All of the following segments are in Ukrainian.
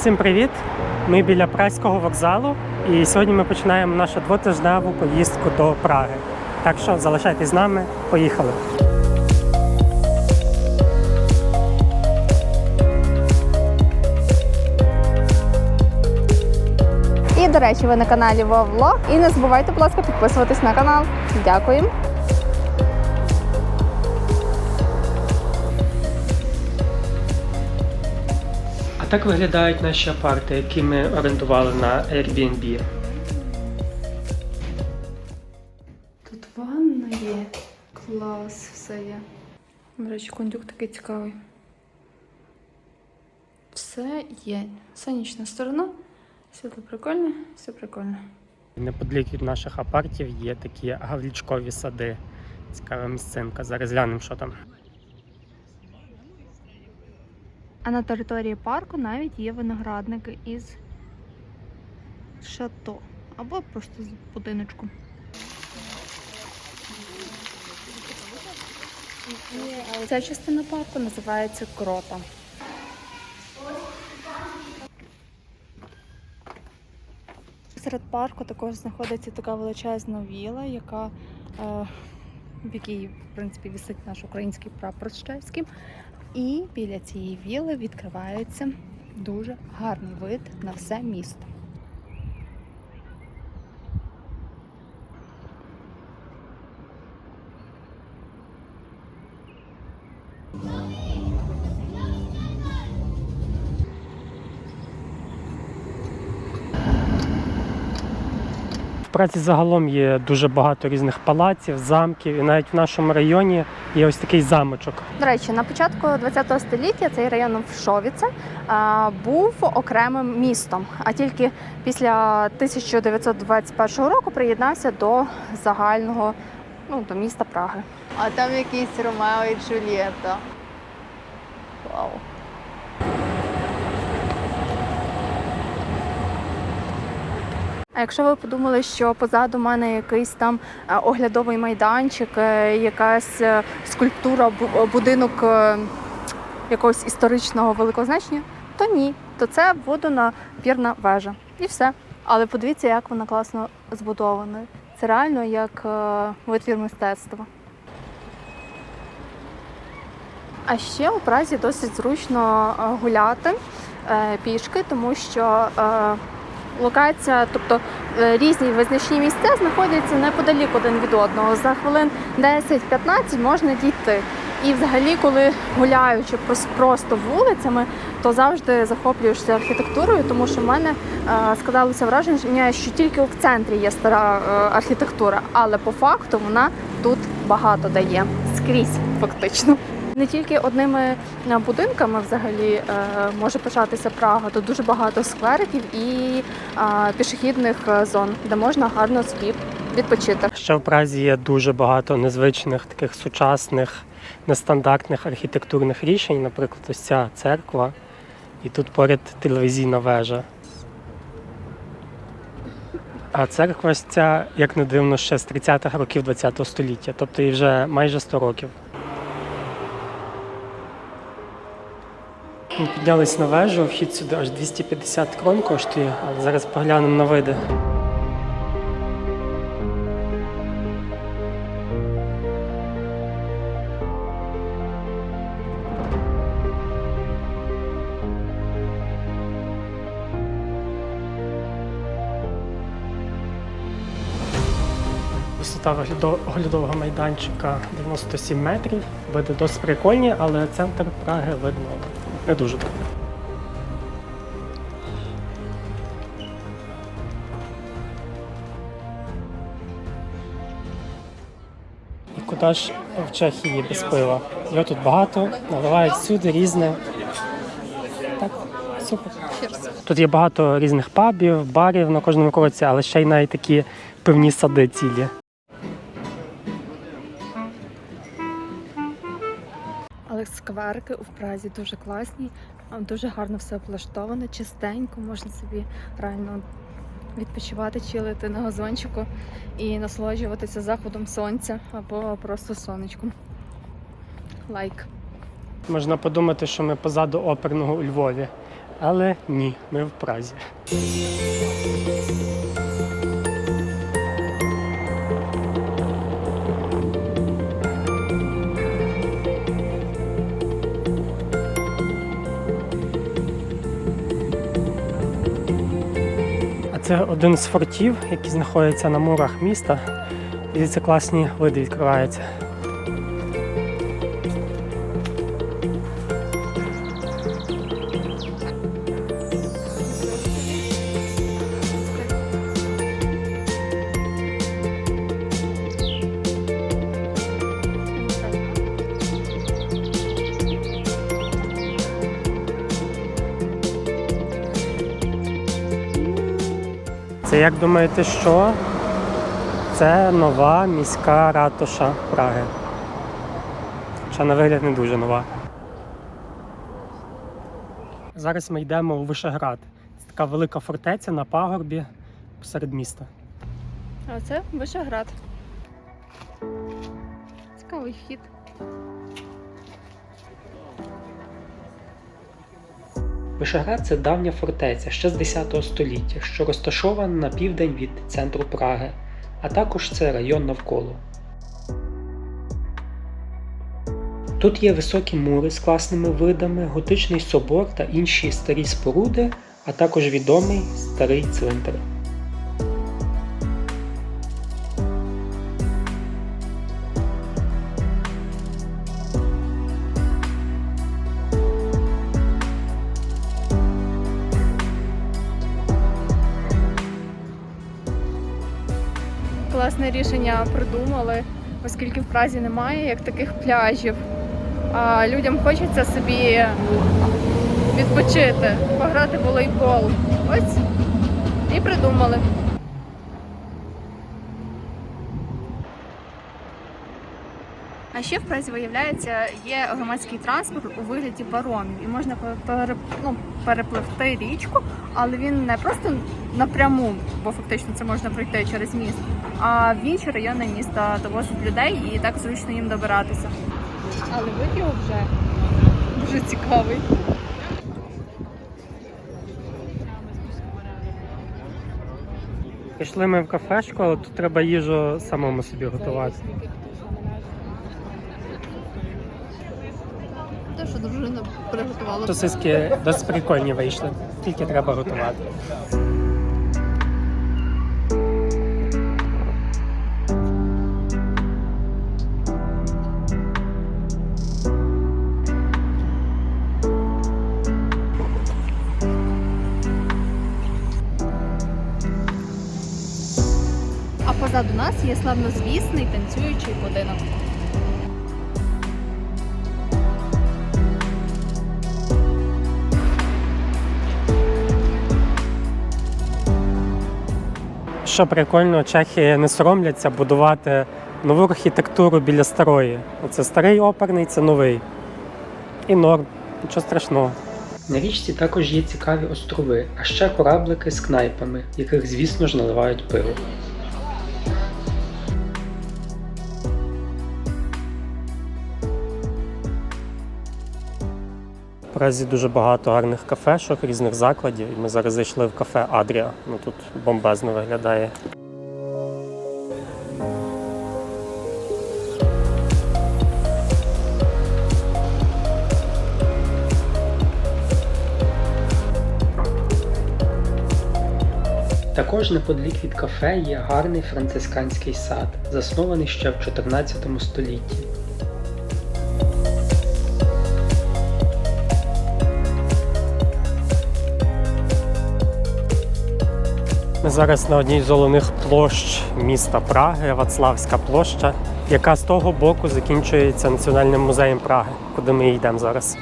Всім привіт! Ми біля Празького вокзалу, і сьогодні ми починаємо нашу двотижневу поїздку до Праги. Так що залишайтесь з нами, поїхали! І, до речі, ви на каналі Вовлог. І не забувайте, будь ласка, підписуватись на канал. Дякую. Так виглядають наші апарти, які ми орендували на Airbnb. Тут ванна є. Клас, все є. До речі, кондюк такий цікавий. Все є. Сонячна сторона. Світло прикольне, все прикольно. Неподалік від наших апартів є такі гаврічкові сади. Цікава місцинка. Зараз глянемо, що там. А на території парку навіть є виноградники із шато або просто з будиночку. Ця частина парку називається Крота. Серед парку також знаходиться така величезна віла, яка е, в якій, в принципі, висить наш український прапор з чеським. І біля цієї віли відкривається дуже гарний вид на все місто. Праці загалом є дуже багато різних палаців, замків, і навіть в нашому районі є ось такий замочок. До речі, на початку ХХ століття цей район Вшовіце а, був окремим містом, а тільки після 1921 року приєднався до загального ну, до міста Праги. А там якийсь Ромео і Джульєта. Вау. А якщо ви подумали, що позаду мене якийсь там е, оглядовий майданчик, е, якась е, скульптура, будинок якогось історичного великого значення, то ні, то це водонапірна вежа. І все. Але подивіться, як вона класно збудована. Це реально як витвір мистецтва. А ще у Празі досить зручно гуляти пішки, тому що локація, тобто е, різні визначні місця знаходяться неподалік один від одного. За хвилин 10-15 можна дійти. І взагалі, коли гуляючи просто вулицями, то завжди захоплюєшся архітектурою, тому що в мене е, складалося враження, що тільки в центрі є стара е, архітектура, але по факту вона тут багато дає скрізь, фактично. Не тільки одними е, будинками взагалі е, може пишатися Прага. Тут дуже багато сквериків і е, пішохідних зон, де можна гарно собі відпочити. Ще в Празі є дуже багато незвичних таких сучасних, нестандартних архітектурних рішень. Наприклад, ось ця церква, і тут поряд телевізійна вежа. А церква ця, як не дивно, ще з 30-х років ХХ століття, тобто їй вже майже 100 років. Ми піднялись на вежу, вхід сюди аж 250 крон коштує, але зараз поглянемо на види. Висота оглядового майданчика 97 метрів. Види досить прикольні, але центр Праги видно не дуже. І куди ж в Чехії без пива? Його тут багато, наливають всюди різне. Так, супер. Тут є багато різних пабів, барів на кожному кроці, але ще й навіть такі пивні сади цілі. Але скверки у Празі дуже класні, дуже гарно все облаштовано, чистенько, можна собі реально відпочивати, чилити на газончику і насолоджуватися заходом сонця або просто сонечком. Лайк. Можна подумати, що ми позаду оперного у Львові. Але ні, ми в Празі. Це один з фортів, який знаходиться на мурах міста. І це класні види відкриваються. Це як думаєте, що? Це нова міська ратуша Праги. Хоча на вигляд не дуже нова. Зараз ми йдемо у Вишеград. Це така велика фортеця на пагорбі посеред міста. А це Вишеград. Цікавий вхід. Вишеград це давня фортеця ще з 10 століття, що розташована на південь від центру Праги, а також це район навколо. Тут є високі мури з класними видами, готичний собор та інші старі споруди, а також відомий старий цвинтар. Рішення придумали, оскільки в Празі немає як таких пляжів. А людям хочеться собі відпочити, пограти в волейбол. Ось і придумали. А ще в Празі, виявляється, є громадський транспорт у вигляді паромів, і можна ну, перепливти річку, але він не просто напряму, бо фактично це можна пройти через міст, а в інші райони міста довозить людей і так зручно їм добиратися. Але вид вже дуже цікавий. Пішли ми в кафешку, але тут треба їжу самому собі готувати. Те, що дружина приготувала. Сосиски досить прикольні вийшли, тільки треба готувати. А позаду нас є славнозвісний танцюючий будинок. Що прикольно, чехи не соромляться будувати нову архітектуру біля старої. Це старий оперний, це новий. І норм, нічого страшного. На річці також є цікаві острови, а ще кораблики з кнайпами, яких, звісно ж, наливають пиво. Празі дуже багато гарних кафешок, різних закладів. І ми зараз зайшли в кафе Адріа. Ну тут бомбезно виглядає. Також неподалік від кафе є гарний францисканський сад, заснований ще в 14 столітті. Зараз на одній з головних площ міста Праги, Вацлавська площа, яка з того боку закінчується Національним музеєм Праги, куди ми йдемо зараз.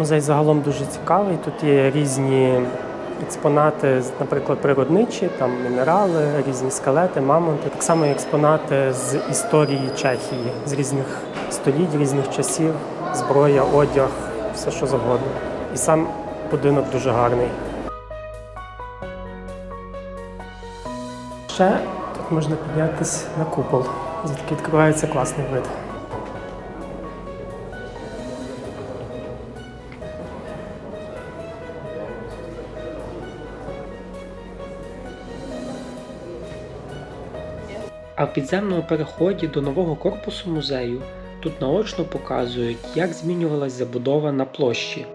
Музей загалом дуже цікавий. Тут є різні експонати, наприклад, природничі, там мінерали, різні скелети, мамонти, так само експонати з історії Чехії, з різних століть, різних часів, зброя, одяг, все що завгодно. І сам будинок дуже гарний. Ще тут можна піднятися на купол, звідки відкривається класний вид. А в підземному переході до нового корпусу музею тут наочно показують, як змінювалась забудова на площі.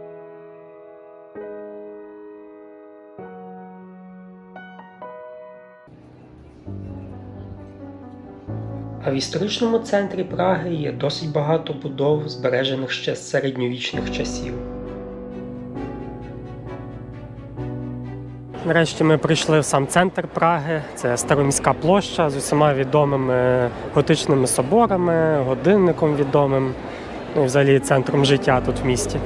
А в історичному центрі Праги є досить багато будов, збережених ще з середньовічних часів. Нарешті ми прийшли в сам центр Праги. Це староміська площа з усіма відомими готичними соборами, годинником відомим, ну і взагалі центром життя тут в місті.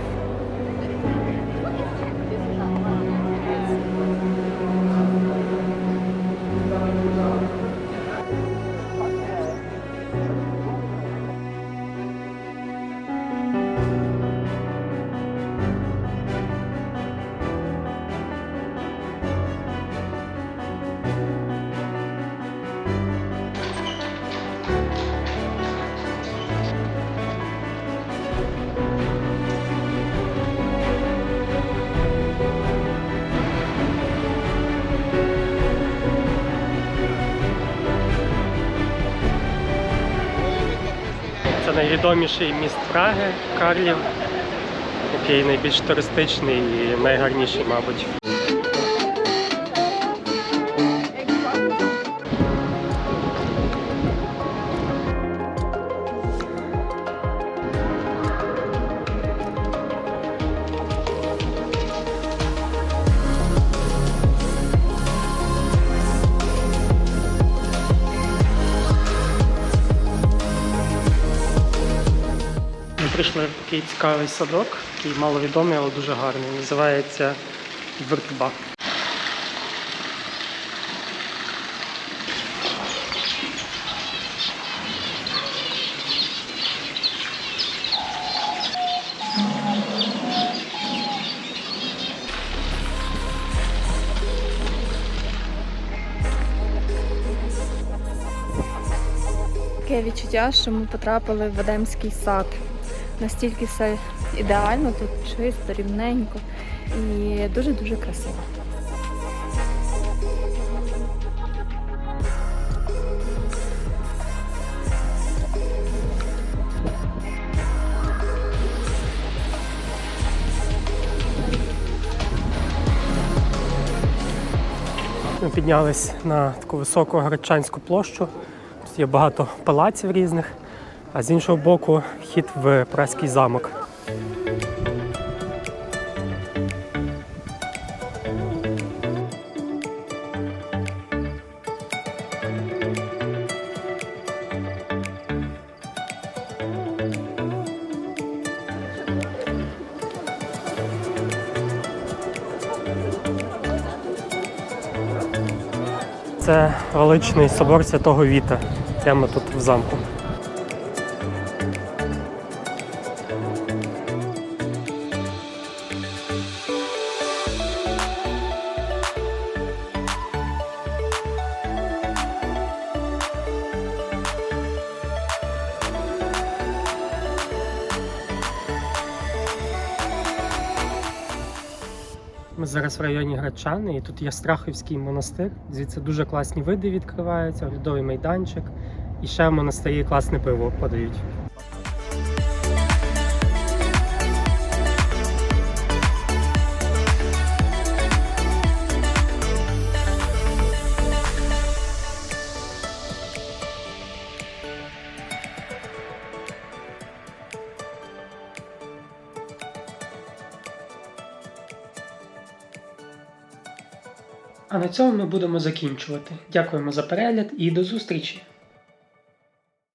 Найвідоміший міст Праги, Карлів, який найбільш туристичний і найгарніший, мабуть. Такий цікавий садок, який маловідомий, але дуже гарний. Називається Верба. Таке відчуття, що ми потрапили в Едемський сад. Настільки все ідеально, тут чисто, рівненько і дуже-дуже красиво. Ми піднялись на таку високу Гречанську площу. Тут є багато палаців різних, а з іншого боку вхід в Праський замок. Це величний собор Святого Віта, прямо тут в замку. Зараз в районі Гречани, і тут є Страховський монастир. Звідси дуже класні види відкриваються, оглядовий майданчик. І ще в монастирі класне пиво подають. А на цьому ми будемо закінчувати. Дякуємо за перегляд і до зустрічі!